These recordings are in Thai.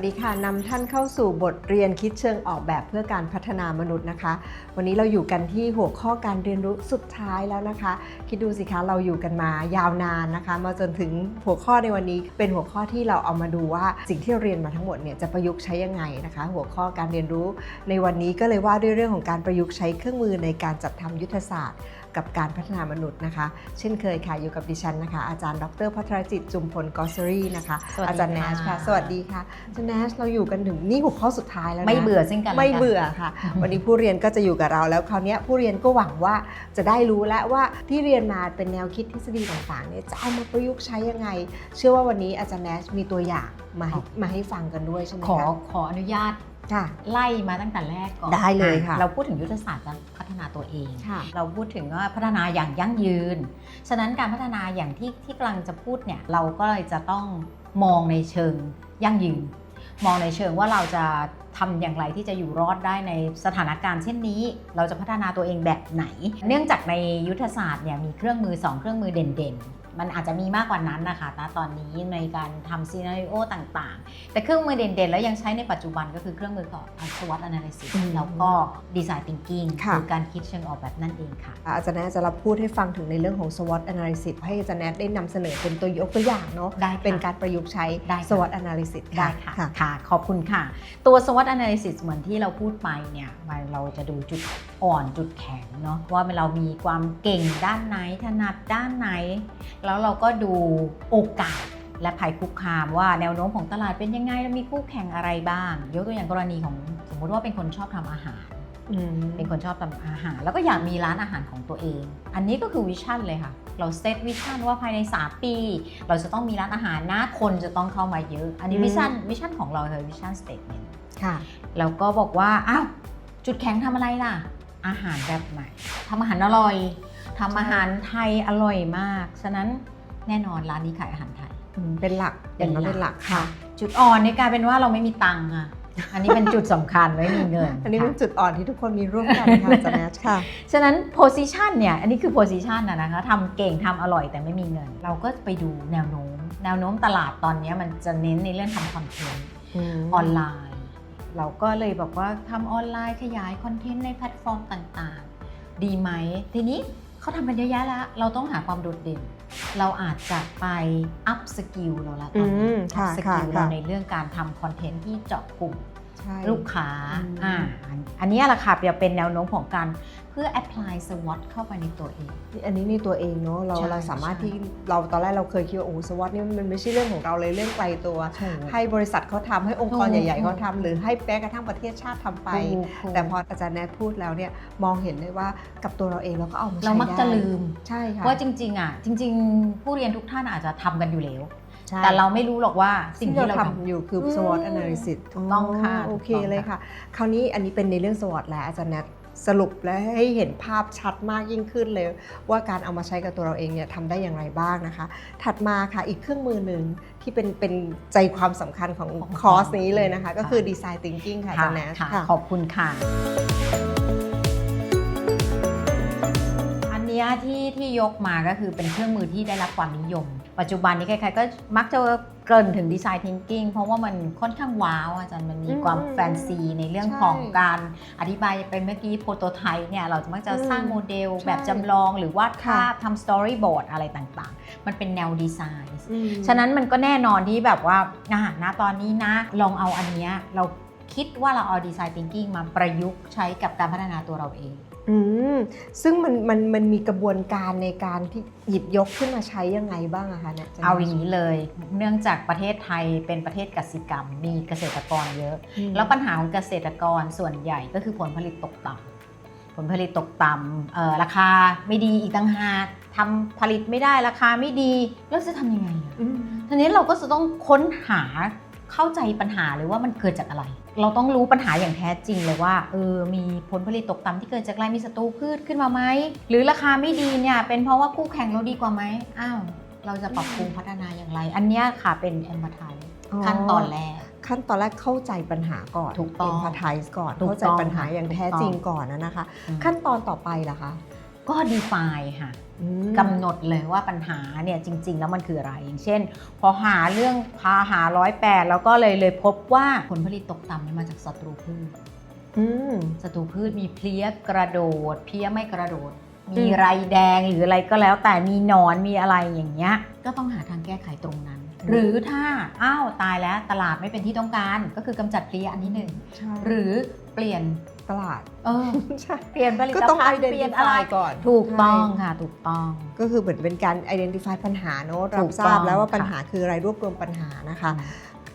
วัสดีค่ะนำท่านเข้าสู่บทเรียนคิดเชิงออกแบบเพื่อการพัฒนามนุษย์นะคะ วันนี้เราอยู่กันที่หัวข้อการเรียนรู้สุดท้ายแล้วนะคะ คิดดูสิคะเราอยู่กันมายาวนานนะคะ มาจนถึงหัวข้อในวันนี้เป็นหัวข้อที่เราเอามาดูว่าสิ่งที่เราเรียนมาทั้งหมดเนี่ยจะประยุกต์ใช้ยังไงนะคะ หัวข้อการเรียนรู้ในวันนี้ก็เลยว่าด้วยเรื่องของการประยุกต์ใช้เครื่องมือในการจัดทำยุทธศาสตร์ กับการพัฒนามนุษย์นะคะ เช่นเคยค่ะอยู่กับดิฉันนะคะ อาจารย์ดรพัทรจิตจุมพลกอสรีนะคะสวัสดีอาจารย์แนชค่ะค่ะ สวัสดีค่ะอาจารย์แนชเราอยู่กันถึงนี่หัวข้อสุดท้ายแล้วนะไม่เบื่อซึ่งกันและกันไม่เบื่อค่ะอืมวันนี้ผู้เรียนก็จะอยู่กับเราแล้วคราวเนี้ยผู้เรียนก็หวังว่าจะได้รู้แล้วว่าที่เรียนมาเป็นแนวคิดทฤษฎีต่างๆเนี่ยจะเอามาประยุกต์ใช้ยังไง เชื่อว่าวันนี้อาจารย์แนชมีตัวอย่างมาให้มาให้ฟังกันด้วยใช่ไหมขอคะขออนุญาตค่ะ ไล่มาตั้งแต่แรกก่อนได้เลยค่ะ เราพูดถึงยุทธศาสตร์การพัฒนาตัวเองค่ะเราพูดถึงว่าพัฒนาอย่างยั่งยืน ฉะนั้นการพัฒนาอย่างที่ที่กำลังจะพูดเนี่ยเราก็เลยจะต้องมองในเชิงยั่งยืน มองในเชิงว่าเราจะทำอย่างไรที่จะอยู่รอดได้ในสถานการณ์เช่นนี้ เราจะพัฒนาตัวเองแบบไหน เนื่องจากในยุทธศาสตร์เนี่ยมีเครื่องมือสองเครื่องมือเด่นๆ มันอาจจะมีมากกว่านั้นนะคะณตอนนี้ในการทำซีนารีโอต่างๆ แต่เครื่องมือเด่นๆ แล้วยังใช้ในปัจจุบันก็คือเครื่องมือของ SWOT analysis อืมแล้วก็ design thinking ค่ะคือการคิดเชิงออกแบบนั่นเองค่ะ อาจารย์แนทจะรับพูดให้ฟังถึงในเรื่องของ SWOT analysis ให้อาจารย์แนทได้นำเสนอเป็นตัวยกตัวอย่างเนาะได้ค่ะเป็นการประยุกต์ใช้ได้ค่ะ SWOT analysis ได้ค่ะค่ะ ขอบคุณค่ะ ตัว SWOT analysis เหมือนที่เราพูดไปเนี่ยมันเราจะดูจุด อ่อนจุดแข็งเนาะว่าเรามีความเก่งด้านไหนถนัดด้านไหน แล้วเราก็ดูโอกาสและภัยคุกคามว่าแนวโน้มของตลาดเป็นยังไงแล้วมีคู่แข่งอะไรบ้าง ยกตัวอย่างกรณีของสมมุติว่าเป็นคนชอบทำอาหารอืมเป็นคนชอบทำอาหาร แล้วก็อยากมีร้านอาหารของตัวเอง อันนี้ก็คือวิชั่นเลยค่ะ เราเซตวิชั่นว่าภายใน 3 ปี เราจะต้องมีร้านอาหารนะคนจะต้องเข้ามาเยอะ อันนี้วิชั่นวิชั่นของเราคือวิชั่นสเตทเมนต์ค่ะแล้วก็บอกว่าอ้าวจุดแข็งทำอะไรล่ะ อาหารแบบไหนทำอาหารอร่อยทำอาหารไทยอร่อยมาก ฉะนั้นแน่นอนร้านนี้ขายอาหารไทย อืมเป็นหลักเป็นอย่างนั้นหลักเป็นหลักค่ะ จุดอ่อนนี่กลายเป็นว่าเราไม่มีตังค์ค่ะ อันนี้เป็นจุดสำคัญไม่มีเงินอันนี้เป็นค่ะ จุดอ่อนที่ทุกคนมีร่วมกันค่ะอาจารย์แนทค่ะ ฉะนั้น position เนี่ย อันนี้คือ position นะนะคะทำเก่งทำอร่อยแต่ไม่มีเงิน เราก็ไปดูแนวโน้ม แนวโน้มตลาดตอนนี้มันจะเน้นในเรื่องทำคอนเทนต์ออนไลน์ เราก็เลยบอกว่าทำออนไลน์ขยายคอนเทนต์ในแพลตฟอร์มต่างๆ ดีไหม ทีนี้เขาทำกันเยอะแยะแล้วเราต้องหาความโดดเด่น เราอาจจะไป up skill เราละตอนอืนี้มค่ะ up ค่ะ skill เราค่ะในเรื่องการทำคอนเทนต์ที่เจาะกลุ่มใช่ ลูกค้าอืมอ่าอันอันนี้แหละค่ะจะเป็นแนวโน้มของการเพื่อ apply SWOT เข้าไปในตัวเอง อันนี้ในตัวเองเนาะเราใช่เราสามารถใช่ที่เราตอนแรกเราเคยคิดว่าโอ้สวอตนี่มันไม่ใช่เรื่องของเราเลยเรื่องไกลตัว ให้บริษัทเขาทำให้องค์กรถูกใหญ่ๆเขาทำหรือให้แม้กระทั่งประเทศชาติทำไปถูกถูกแต่พออาจารย์แนทพูดแล้วเนี่ยมองเห็นเลยว่ากับตัวเราเองเราก็เอามาใช้เรามักจะได้ลืมใช่ค่ะว่าจริงๆอะจริง ๆ ผู้เรียนทุกท่านอาจจะทำกันอยู่แล้วใช่ แต่เราไม่รู้หรอกว่าสิ่สิ่งงที่ที่เราเราทำทำอยู่คืออืม SWOT analysis ถูกต้องค่ะโอเคถูกต้องเลยค่ะ คราวนี้อันนี้เป็นในเรื่อง SWOT แล้วอาจารย์แนทสรุปและให้เห็นภาพชัดมากยิ่งขึ้นเลย ว่าการเอามาใช้กับตัวเราเองเนี่ยทำได้อย่างไรบ้างนะคะ ถัดมาค่ะอีกเครื่องมือหนึ่งที่เป็นเป็นใจความสำคัญของของคอร์สนี้เลยนะคะค่ะก็คือ Design Thinking ค่ะอาจารย์แนทค่ะค่ะขอบคุณค่ะอันเนี้ยที่ที่ยกมาก็คือเป็นเครื่องมือที่ได้รับความนิยม ปัจจุบันนี้ใครๆก็มักจะเกริ่นถึงดีไซน์ thinking เพราะว่ามันค่อนข้างว้าวอาจารย์มันมีอืมความแฟนซีในเรื่องใช่ของการอธิบายเป็นเมื่อกี้โปรโตไทป์เนี่ยเราจะมักจะสร้างอืมโมเดลใช่แบบจำลองหรือวาดภาค่ะพทำสตอรี่บอร์ดอะไรต่างๆ มันเป็นแนวดีไซน์อืมฉะนั้นมันก็แน่นอนที่แบบว่าอะณตอนนี้นะลองเอาอันเนี้ยเรา คิดว่าเราเอาดีไซน์ thinking มาประยุกต์ใช้กับการพัฒนาตัวเราเอง อืมซึ่งมันมันมันมีกระบวนการในการที่หยิบยกขึ้นมาใช้ยังไงบ้างอะคะเนี่ยเอาอย่างนี้เลย เนื่องจากประเทศไทยเป็นประเทศกสิกรรม มีเกษตรกรเยอะ อืมแล้วปัญหาของเกษตรกรส่วนใหญ่ก็คือผลผลิตตกต่ำผลผลิตตกต่ำเอ่อราคาไม่ดีอีกต่างหากทำผลิตไม่ได้ราคาไม่ดีแล้วจะทำยังไงอะ อืม ทีนี้เราก็จะต้องค้นหา เข้าใจปัญหาเลยว่ามันเกิดจากอะไร เราต้องรู้ปัญหาอย่างแท้จริงเลยว่าเออมีผลผลิตตกต่ำที่เกิดจากอะไรมีศัตรูพืชขึ้นมาไหมหรือราคาไม่ดีเนี่ยเป็นเพราะว่าคู่แข่งเราดีกว่าไหมอ้าวเราจะปรับปรุงพัฒนาอย่างไร อันเนี้ยค่ะเป็นแอม a ท i ขั้นตอนแรกขั้นตอนแรกเข้าใจปัญหาก่อนถูกต้อง empathize ก่อนถูกต้องเข้าใจปัญหาอย่างแท้จริงก่อนนะนะคะ ขั้นตอนต่อไปล่ะคะ ก็ define ค่ะอืมกำหนดเลยว่าปัญหาเนี่ยจริง ๆ แล้วมันคืออะไร อย่างเช่น พอหาเรื่องพาหาร้อยแปดแล้วก็เลยเลยพบว่าผลผลิตตกต่ำเนี่ยมาจากศัตรูพืชอืมศัตรูพืชมีเพลี้ยกระโดด เพลี้ยไม่กระโดดอืมีมไรแดงหรืออะไรก็แล้ว แต่มีหนอนมีอะไรอย่างเงี้ย ก็ต้องหาทางแก้ไขตรงนั้น หรือถ้าอ้าวตายแล้วตลาดไม่เป็นที่ต้องการ ก็คือกำจัดเพลี้ยอันที่หนึ่งใช่หรือเปลี่ยน ตลาด เออใช่ เปลี่ยนผลิตก็ต้องภัณฑ์เปลี่ยนอะไร identify ก่อนถูกต้องใช่ค่ะถูกต้อง ก็คือเหมือนเป็นการ identify ปัญหาเนอะถูรับกทราบต้องแล้วว่าค่ะ ปัญหาคืออะไรรวบรวมปัญหานะคะ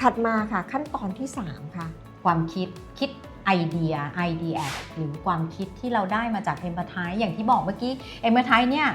ถัดมาค่ะขั้นตอนที่ 3 ค่ะ ความคิดคิด ไอเดียไอเดียหรือความคิดที่เราได้มาจากเอม a ั i อย่างที่บอกเมื่อกี้เอม a ั i เนี่ย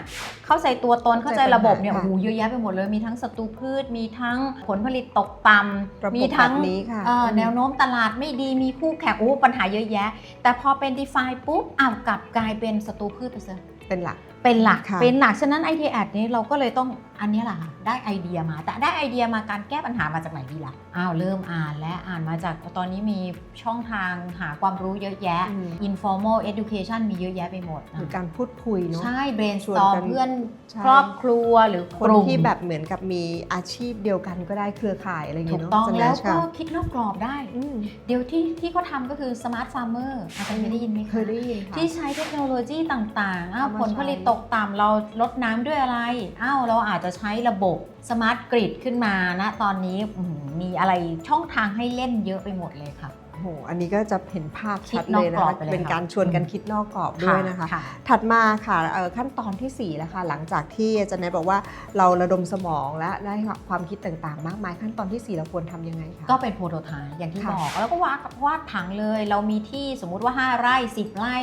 เข้าใจตัวตนเข้าใจระบบเนี่ยค่ะโอ้โหเยอะแยะไปหมดเลยมีทั้งศัตรูพืช มีทั้งผลผลิตตกต่ระบบำมีทั้งแบบนี้ค่ะเอ่ออมแนวโน้มตลาดไม่ดีมีคู่แข่งโอ้ปัญหาเยอะแยะ แต่พอเป็น define ปุ๊บอ้าวกลับกลายเป็นศัตรูพืชไปซะเป็นหลักเป็นหลักค่ะ เป็นหลักฉะนั้นไอเดียแอดนี้เราก็เลยต้องอันเนี้ยแหละค่ะได้ไอเดียมา แต่ได้ไอเดียมาการแก้ปัญหามาจากไหนดีล่ะอ้าวเริ่มอ่านและอ่านมาจากตอนนี้มีช่องทางหาความรู้เยอะแยะ อืม informal education มีเยอะแยะไปหมดหรือการพูดคุยเนาะ ใช่ ชวน brainstorm กันเพื่อนใช่ ครอบครัวหรือคนกลุ่มที่แบบเหมือนกับมีอาชีพเดียวกันก็ได้เครือข่ายอะไรอย่างถูเงี้ยกเนาะต้องจะแล้วชก็ค่ะคิดนอกกรอบได้ อืมเดี๋ยวที่ที่เขาทำก็คือ smart farmer อาจารย์เคยได้ยินไหมคะเคยได้ยินค่ะ ที่ใช้เทคโนโลยีต่างๆอ้าวเอามาผลผลิตใช้ตกต่ำเราลดน้ำด้วยอะไร อ้าวเราอาจจะใช้ระบบสมาร์ทกริดขึ้นมานะ ตอนนี้มีอะไรช่องทางให้เล่นเยอะไปหมดเลยค่ะ หอันนี้ก็จะเห็นภาพคิดชัดเลยนะนอกกรอคะบไปเลยเป็นค่ะการชวนกันคิดนอกกรอบด้วยนะคะ ถัดมาค่ะเอ่อขั้นตอนทีสี่4แล้วค่ะหลังจากที่อาจารย์แนทบอกว่าเราระดมสมองและได้ความคิดต่างๆ มากมาย ขั้นตอนทีสี่4 เราควรทำยังไงคะก็เป็นโปรโตไทป์อย่างที่ค่ะบอก แล้วก็วาดวาดผังเลย เรามีที่สมมุติว่า 5 ไร่ 10 ไร่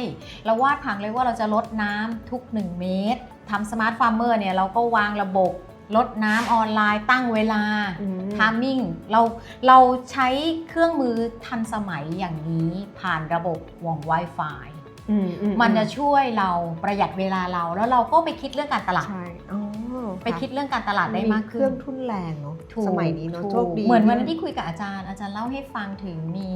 เราวาดผังเลยว่าเราจะลดน้ำทุก 1 เมตรทำสมาร์ทฟาร์มเมอร์เนี่ยเราก็วางระบบ ลดน้ำออนไลน์ตั้งเวลาอืมทามมิ่งเราเราใช้เครื่องมือทันสมัยอย่างนี้ผ่านระบบวง Wi-Fi อือืมันจะช่วยเราประหยัดเวลาเราแล้วเราก็ไปคิดเรื่องการตลาดใช่อ๋อ ไปคิดเรื่องการตลาดได้มากเคขึ้รื่นองทุ่นแรงเนาะถูกสมัยนี้เนาะถูกโชคดีเหมือนวันนั้นที่คุยกับอาจารย์อาจารย์เล่าให้ฟังถึงมี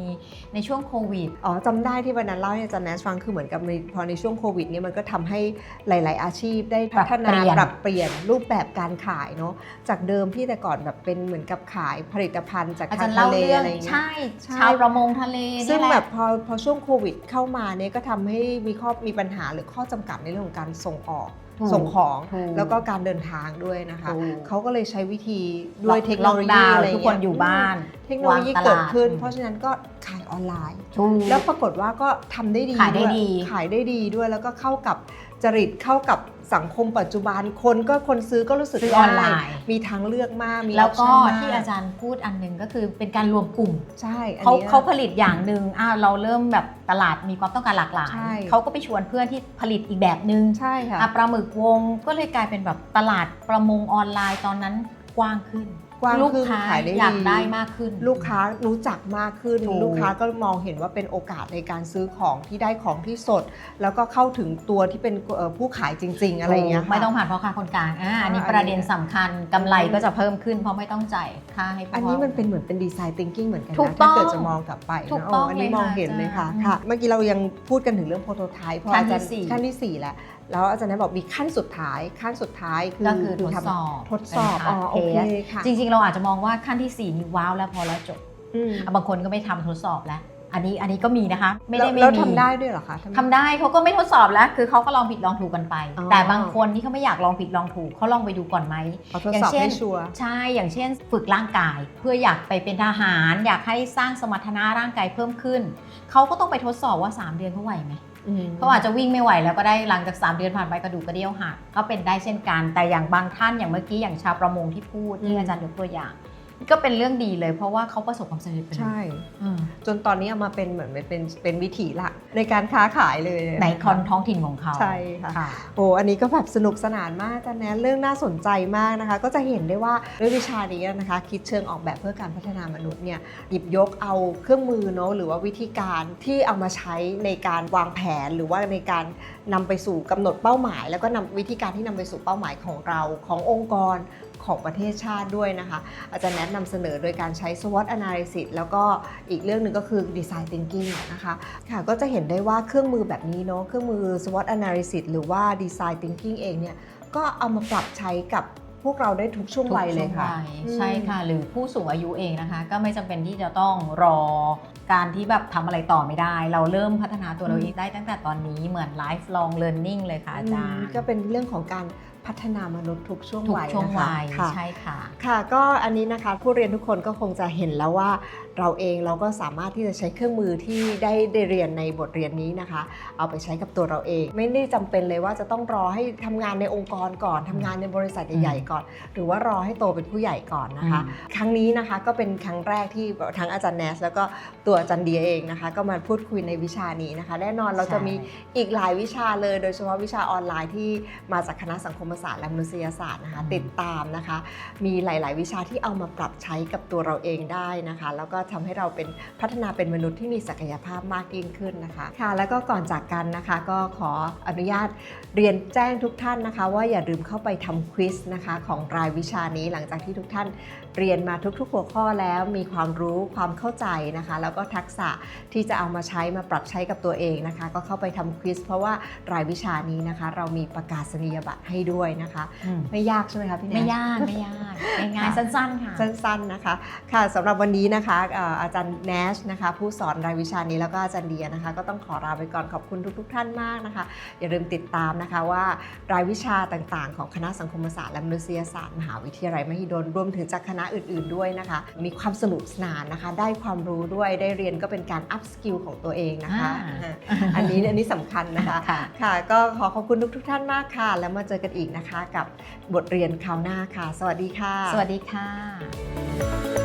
ในช่วงโควิดอ๋อจำได้ที่วันนั้นเล่าให้อาจารย์แนทฟังคือเหมือนกับในพอในช่วงโควิดเนี่ยมันก็ทำให้หลาย ๆ อาชีพได้พัฒนาปรับเปลี่ยนปรับเปลี่ยนรูปแบบการขายเนาะจากเดิมที่แต่ก่อนแบบเป็นเหมือนกับขายผลิตภัณฑ์จากอาทาจางรย์ทะเล่าเลเรื่องอะไรอย่างเงี้ยใช่ใช่ชาวประมงทะเลซึ่งนี่แหละแบบพอพอช่วงโควิดเข้ามาเนี่ยก็ทำให้มีข้อมีปัญหาหรือข้อจำกัดในเรื่องของการส่งออกถูก ส่งของถูกแล้วก็การเดินทางด้วยนะคะถูกเขาก็เลยใช้วิธีด้วยเทคโนโลล็อกยีดาวน์อะไรทุกคนอยู่บ้าน เทคโนโลยีวางตลาดเกิดขึ้นอืมเพราะฉะนั้นก็ขายออนไลน์ถูกแล้วปรากฏว่าก็ทำได้ดีขายได้วดีขายได้ดีด้วยแล้วก็เข้ากับ จริตเข้ากับสังคมปัจจุบันคนก็คนซื้อก็รู้สึกซื้อออนไลง่ายน์ มีทางเลือกมากมีแล้วก็ option มที่อาจารย์พูดอันหนึ่งก็คือเป็นการรวมกลุ่มใช่อันเขานี้ยเขาผลิตอย่างหนึ่งอ่าเราเริ่มแบบตลาดมีความต้องการหลากหลายใช่เขาก็ไปชวนเพื่อนที่ผลิตอีกแบบหนึ่งใช่ค่ะอะปลาหมึกวงก็เลยกลายเป็นแบบตลาดประมงออนไลน์ตอนนั้นกว้างขึ้น กว้างลูกขึ้นค้าขายได้อยากดีได้มากขึ้น ลูกค้ารู้จักมากขึ้น ถูก ลูกค้าก็มองเห็นว่าเป็นโอกาสในการซื้อของที่ได้ของที่สด แล้วก็เข้าถึงตัวที่เป็นเอ่อผู้ขายจริง ๆ อะไรอย่างเงี้ยค่ะ ไม่ต้องผ่านพ่อค้าคนกลางอ่าอันนี้อ่าประเด็นสำคัญกำไรก็จะเพิ่มขึ้นเพราะไม่ต้องจ่ายค่าให้ผู้อันนี้มันเป็นเหมือนเป็นดีไซน์ thinking เหมือนกันถูกนะต้ถ้าองเกิดจะมองกลับไปถูกนะต้องโอันนี้เลยมองค่ะเห็นเลยค่ะอาจารย์ค่ะ เมื่อกี้เรายังพูดกันถึงเรื่องโปรโตไทป์เพราะขั้นอาจารย์ที่สี่ ขั้นที่สี่แล้วแล้วอาจารย์ได้บอกมีขั้นสุดท้ายขั้นสุดท้ายคือก็คือทดทำสอบทดสอบเป็นอ๋อ hard โอเค test ค่ะ จริงๆเราอาจจะมองว่าขั้นที่ 4 นี่ว้าวแล้วพอแล้วจบอืมบางคนก็ไม่ทำทดสอบแล้ว อันนี้อันนี้ก็มีนะคะ ไม่ได้แล้วไม่แล้วมีทำได้ด้วยเหรอคะทำได้เขาก็ไม่ทดสอบแล้ว คือเขาก็ลองผิดลองถูกกันไปอ๋อแต่บางคนที่เขาไม่อยากลองผิดลองถูกเขาลองไปดูก่อนไหมเอาทดอย่างสอบเช่นให้ชัวร์ใช่อย่างเช่น ฝึกร่างกาย เพื่ออยากไปเป็นทหาร อยากให้สร้างสมรรถนะร่างกายเพิ่มขึ้นเขาก็ต้องไปทดสอบว่า 3 เดือนเขาไหวไหมอืม เขาอาจจะวิ่งไม่ไหวแล้วก็ได้หลังจาก 3 เดือนผ่านไปกระดูกกระเดี่ยวหักก็เป็นได้เช่นกัน แต่อย่างบางท่านอย่างเมื่อกี้อย่างชาวประมงที่พูดที่อาจารย์ยกตัวอย่าง ก็เป็นเรื่องดีเลย เพราะว่าเขาประสบความสำเร็จไปเลยใช่ อืมจนตอนนี้เอามาเป็นเหมือนเป็นเป็นวิถีหลักในการค้าขายเลยในคอนท้องถิ่นของเขาใช่ค่ะ ค่ะ โอ้ อันนี้ก็แบบสนุกสนานมากอาจารย์แนนเรื่องน่าสนใจมากนะคะ ก็จะเห็นได้ว่าด้วยวิชานี้นะคะ คิดเชิงออกแบบเพื่อการพัฒนามนุษย์เนี่ยหยิบยกเอาเครื่องมือเนาะหรือว่าวิธีการที่เอามาใช้ในการวางแผนหรือว่าในการนำไปสู่กำหนดเป้าหมาย แล้วก็นำวิธีการที่นำไปสู่เป้าหมายของเราขององค์กร ของประเทศชาติด้วยนะคะ อาจารย์แนะนำเสนอโดยการใช้ SWOT analysis แล้วก็อีกเรื่องหนึ่งก็คือ design thinking นะคะค่ะก็จะเห็นได้ว่าเครื่องมือแบบนี้เนาะเครื่องมือ SWOT analysis หรือว่า design thinking เองเนี่ยก็เอามาปรับใช้กับพวกเราได้ทุกช่วงวัยเลยค่ะทุกช่วงวัยอืมใช่ค่ะ หรือผู้สูงอายุเองนะคะ ก็ไม่จำเป็นที่จะต้องรอ การที่แบบทำอะไรต่อไม่ได้ เราเริ่มพัฒนาตัวเราเองได้ตั้งแต่ตอนนี้เหมือน lifelong learning เลยค่ะอาจารย์ก็เป็นเรื่องของการพัฒนามนุษย์ทุกช่วงทุกวัยช่วงนะคะวัยค่ะ ใช่ค่ะ ค่ะก็อันนี้นะคะผู้เรียนทุกคนก็คงจะเห็นแล้วว่าเราเองเราก็สามารถที่จะใช้เครื่องมือที่ได้ได้เรียนในบทเรียนนี้นะคะ เอาไปใช้กับตัวเราเอง ไม่ได้จำเป็นเลยว่าจะต้องรอให้ทำงานในองค์กรก่อนทำงานในบริษัทใหญ่ๆก่อน หรือว่ารอให้โตเป็นผู้ใหญ่ก่อนนะคะอืมครั้งนี้นะคะก็เป็นครั้งแรกที่ทั้งอาจารย์แนสแล้วก็ตัวอาจารย์เดียเองนะคะ ก็มาพูดคุยในวิชานี้นะคะ แน่นอนเราจะมีอีกหลายวิชาเลย โดยเฉพาะวิชาออนไลน์ที่มาจากคณะสังคมศาสตร์และมนุษยศาสตร์นะคะอืมติดตามนะคะ มีหลาย ๆ วิชาที่เอามาปรับใช้กับตัวเราเองได้นะคะ แล้วก็ทำให้เราเป็นพัฒนาเป็นมนุษย์ที่มีศักยภาพมากยิ่งขึ้นนะคะค่ะแล้วก็ก่อนจากกันนะคะ ก็ขออนุญาตเรียนแจ้งทุกท่านนะคะ ว่าอย่าลืมเข้าไปทำควิสนะคะของรายวิชานี้หลังจากที่ทุกท่านเรียนมาทุกๆ หัวข้อแล้วมีความรู้ความเข้าใจนะคะ แล้วก็ทักษะที่จะเอามาใช้มาปรับใช้กับตัวเองนะคะ ก็เข้าไปทำควิสเพราะว่ารายวิชานี้นะคะ เรามีประกาศนียบัตรให้ด้วยนะคะอืมไม่ยากใช่ไหมคะพี่แนนไม่ยากไม่ยากง่ายๆสั้นๆค่ะสั้นๆนะคะค่ะสำหรับวันนี้นะคะเอ่ออาจารย์แนชนะคะผู้สอนรายวิชานี้แล้วก็อาจารย์เดียนะคะ ก็ต้องขอลาไปก่อนขอบคุณทุก ๆ ท่านมากนะคะ อย่าลืมติดตามนะคะว่ารายวิชาต่างๆ ของคณะสังคมศาสตร์และมนุษยศาสตร์มหาวิทยาลัยมหิดลรวมถึงจากคณะอื่น ๆด้วยนะคะ มีความสนุกสนานนะคะ ได้ความรู้ด้วยได้เรียนก็เป็นการอัพสกิลของตัวเองนะคะอ่าอันนี้อันนี้สำคัญนะคะค่ะค่ะ ก็ขอขอบคุณทุกๆท่านมากค่ะ แล้วมาเจอกันอีกนะคะกับบทเรียนคราวหน้าค่ะ สวัสดีค่ะ สวัสดีค่ะ